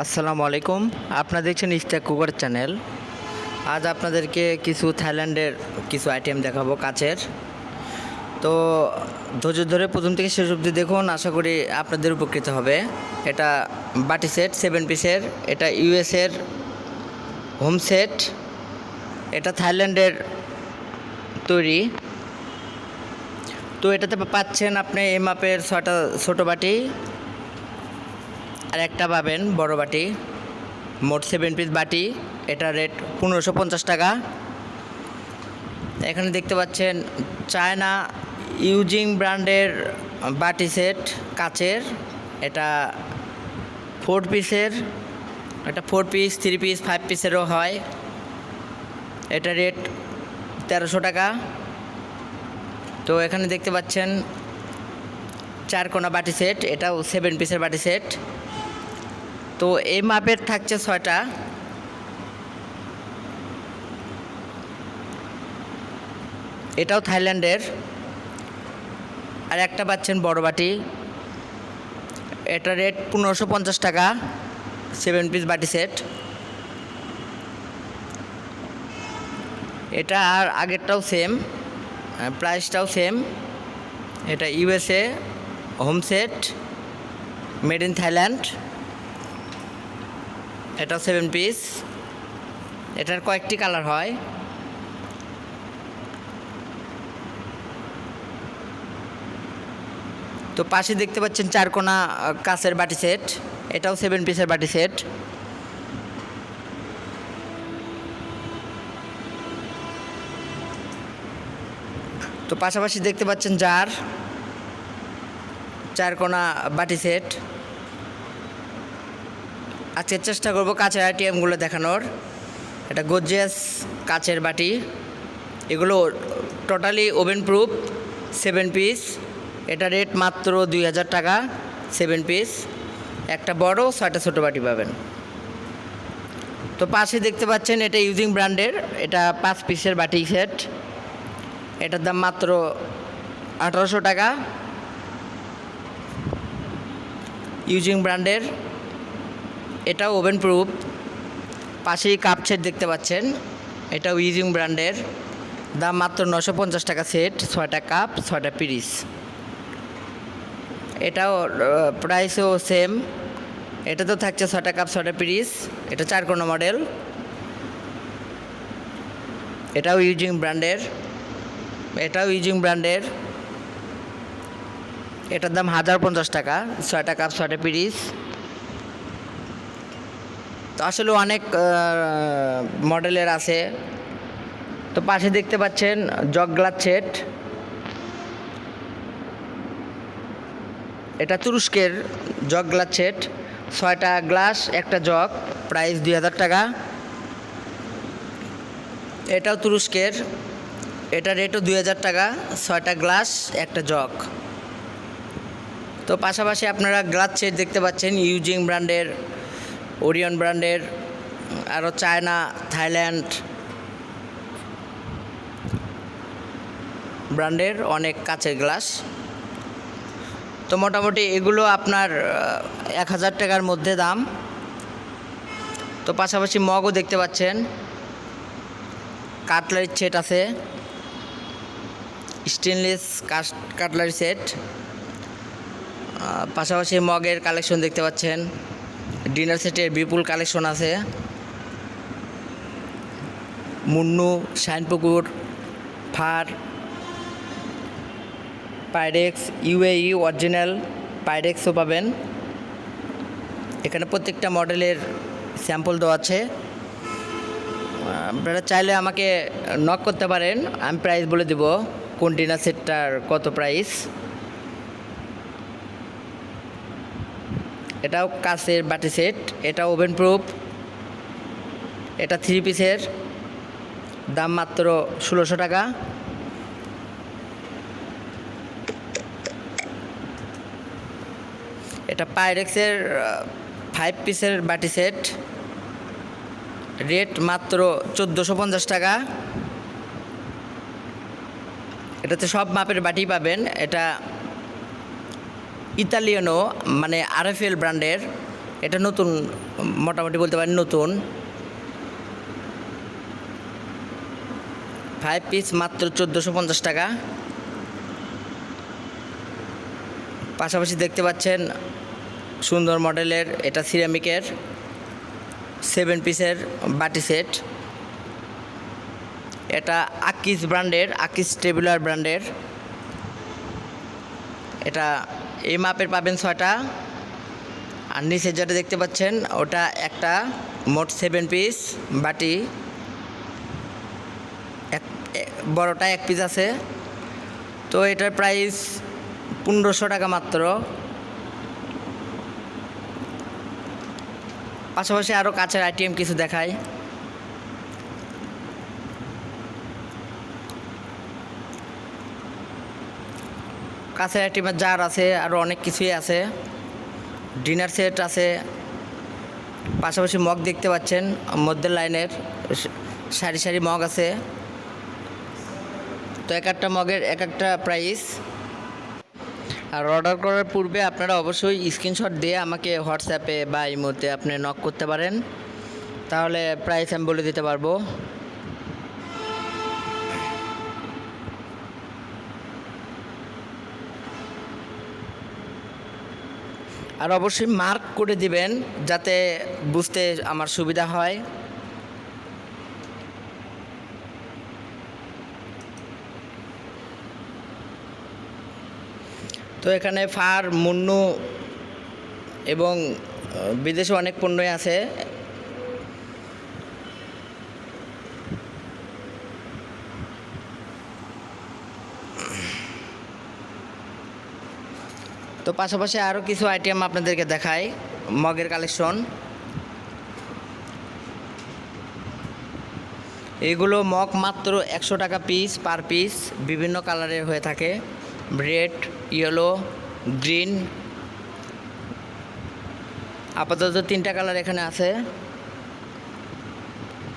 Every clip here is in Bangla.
আসসালামু আলাইকুম। আপনারা দেখছেন ইস্টাক কুকার চ্যানেল। আজ আপনাদেরকে কিছু থাইল্যান্ডের কিছু আইটেম দেখাবো কাচের তো ধৈর্য ধরে প্রথম থেকে শেষ অবধি দেখুন, আশা করি আপনাদের উপকৃত হবে। এটা বাটি সেট সেভেন পিসের এটা ইউএসের হোম সেট এটা থাইল্যান্ডের তৈরি। তো এটাতে পাচ্ছেন আপনি এই মাপের ছয়টা ছোটো বাটি আর একটা পাবেন বড় বাটি, মোট সেভেন পিস বাটি, এটা রেট পনেরোশো পঞ্চাশ টাকা। এখানে দেখতে পাচ্ছেন চায়না ইউজিং ব্র্যান্ডের বাটি সেট কাচের এটা ফোর পিসের এটা four piece three piece five পিসেরও হয়। এটা রেট তেরোশো টাকা। তো এখানে দেখতে পাচ্ছেন চার কোনা বাটি সেট এটাও সেভেন পিসের বাটি সেট তো এই মাপের থাকছে ছয়টা। এটাও থাইল্যান্ডের। আর একটা পাচ্ছেন বড় বাটি। এটা রেট পনেরোশো পঞ্চাশ টাকা সেভেন পিস বাটি সেট এটা আর আগেরটাও সেম প্রাইসটাও সেম এটা USA home set made in Thailand এটা সেভেন পিস এটার কয়েকটি কালার হয়। তো পাশে দেখতে পাচ্ছেন চারকোনা কাঁচের বাটি সেট এটাও সেভেন পিসের বাটি সেট তো পাশাপাশি দেখতে পাচ্ছেন জার চারকোনা বাটি সেট আজকে চেষ্টা করব কাঁচের আইটিএমগুলো দেখানোর। এটা গোজিয়াস কাচের বাটি। এগুলো totally oven proof seven piece এটা রেট মাত্র দুই হাজার টাকা সেভেন পিস একটা বড়, ছয়টা ছোটো বাটি পাবেন। তো পাশে দেখতে পাচ্ছেন, এটা ইউজিং ব্র্যান্ডের এটা পাঁচ পিসের বাটি সেট এটার দাম মাত্র আঠারোশো টাকা। ইউজিং ব্র্যান্ডের এটাও ওভেন প্রুফ পাশেই কাপ সেট দেখতে পাচ্ছেন। এটাও ইউজিং ব্র্যান্ডের দাম মাত্র নশো পঞ্চাশ টাকা সেট ছয়টা কাপ ছয়টা পিরিস এটাও প্রাইসও সেম এটা তো থাকছে ছয়টা কাপ ছয়টা পিরিস এটা চার কোনো মডেল এটাও ইউজিং ব্র্যান্ডের এটাও ইউজিং ব্র্যান্ডের এটার দাম হাজার পঞ্চাশ টাকা। ছয়টা কাপ ছয়টা পিরিস আসলে অনেক মডেলের আছে। তো পাশে দেখতে পাচ্ছেন জগ গ্লাস সেট এটা তুরস্কের জগ গ্লাস সেট ছয়টা গ্লাস, একটা জগ, প্রাইস দুই হাজার টাকা। এটাও তুরস্কের, এটা রেটও দুই হাজার টাকা। ছয়টা গ্লাস, একটা জগ। তো পাশাপাশি আপনারা গ্লাস সেট দেখতে পাচ্ছেন, ইউজিং ব্র্যান্ডের ওরিয়ন ব্র্যান্ডের আরও চায়না থাইল্যান্ড ব্র্যান্ডের অনেক কাচের গ্লাস তো মোটামুটি এগুলো আপনার এক হাজার টাকার মধ্যে দাম। তো পাশাপাশি মগও দেখতে পাচ্ছেন। কাটলারি সেট আছে। স্টেনলেস কাটলারি সেট পাশাপাশি মগের কালেকশন দেখতে পাচ্ছেন। ডিনার সেটের বিপুল কালেকশন আছে। Monno, Shinepukur, Farr, Pyrex, UAE original পাইরেক্সও পাবেন। এখানে প্রত্যেকটা মডেলের স্যাম্পল দেওয়া আছে। আপনারা চাইলে আমাকে নক করতে পারেন। আমি প্রাইস বলে দেব। কোন ডিনার সেটটার কত প্রাইস এটাও কাচের বাটি সেট, এটা ওভেন প্রুফ, এটা থ্রি পিসের, দাম মাত্র ষোলোশো টাকা। এটা পাইরেক্সের ফাইভ পিসের বাটি সেট, রেট মাত্র চোদ্দোশো পঞ্চাশ টাকা। এটাতে সব মাপের বাটি পাবেন, এটা ইতালিয়ানো মানে আরএফএল ব্র্যান্ডের, এটা নতুন, মোটামুটি বলতে পারেন নতুন। ফাইভ পিস মাত্র চোদ্দোশো পঞ্চাশ টাকা। পাশাপাশি দেখতে পাচ্ছেন সুন্দর মডেলের, এটা সিরামিকের সেভেন পিসের বাটি সেট। এটা আকিস ব্র্যান্ডের আকিস টেবুলার ব্র্যান্ডের। এটা এই মাপের পাবেন ছয়টা। আর নিচে যেটা দেখতে পাচ্ছেন, ওটা একটা, মোট সেভেন পিস বাটি। এক বড়টা এক পিস আছে। তো এটার প্রাইস পনেরোশো টাকা মাত্র। পাশাপাশি আরও কাছের আইটেম কিছু দেখায় কাছের আইটেমের জার আছে আরও অনেক কিছুই আছে। ডিনার সেট আছে। পাশাপাশি মগ দেখতে পাচ্ছেন, মধ্যের লাইনের সারি সারি মগ আছে। তো এক একটা মগের এক একটা প্রাইস আর অর্ডার করার পূর্বে আপনারা অবশ্যই স্ক্রিনশট দিয়ে আমাকে হোয়াটসঅ্যাপে বা ইমোতে আপনি নক করতে পারেন। তাহলে প্রাইস আমি বলে দিতে পারব। আর অবশ্যই মার্ক করে দিবেন যাতে বুঝতে আমার সুবিধা হয়। তো এখানে ফার, মুন্নু এবং বিদেশে অনেক পণ্যই আছে। তো পাশাপাশি আরও কিছু আইটেম আপনাদেরকে দেখাই, মগের কালেকশন এগুলো মগ মাত্র একশো টাকা পিস পার পিস বিভিন্ন কালারের হয়ে থাকে। রেড ইয়েলো গ্রিন আপাতত তিনটা কালার এখানে আছে।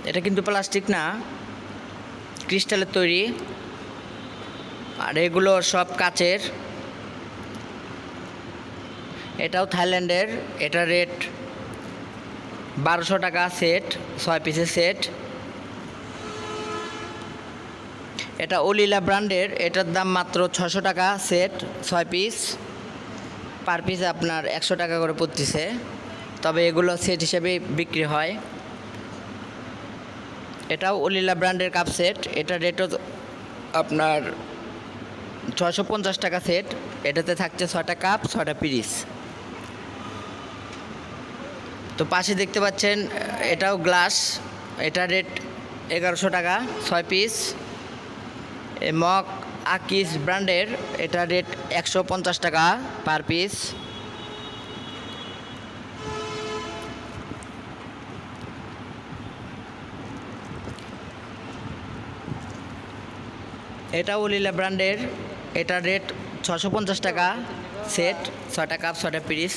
এটা কিন্তু প্লাস্টিক না ক্রিস্টালের তৈরি। আর এগুলো সব কাচের। এটাও থাইল্যান্ডের, এটা রেট বারোশো টাকা সেট ছয় পিসের সেট এটা ওলিলা ব্র্যান্ডের, এটার দাম মাত্র ছশো টাকা সেট ছয় পিস পার পিস আপনার একশো টাকা করে পড়তেছে। তবে এগুলো সেট হিসেবে বিক্রি হয়। এটাও ওলিলা ব্র্যান্ডের কাপ সেট এটা রেটও আপনার ছশো পঞ্চাশ টাকা সেট এটাতে থাকছে ছটা কাপ ছটা পিরিস তো পাশে দেখতে পাচ্ছেন, এটাও গ্লাস, এটা রেট এগারোশো টাকা, ছয় পিস। মগ আকিস ব্র্যান্ডের, এটা রেট একশো পঞ্চাশ টাকা পার পিস। এটা ওলিলা ব্র্যান্ডের, এটা রেট ছশো পঞ্চাশ টাকা, সেট ছটা কাপ ছটা পিস।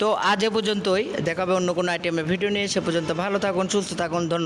তো আজ এ পর্যন্তই। দেখাবে অন্য কোনো আইটেমের ভিডিও নিয়ে সে পর্যন্ত ভালো থাকুন, সুস্থ থাকুন, ধন্যবাদ।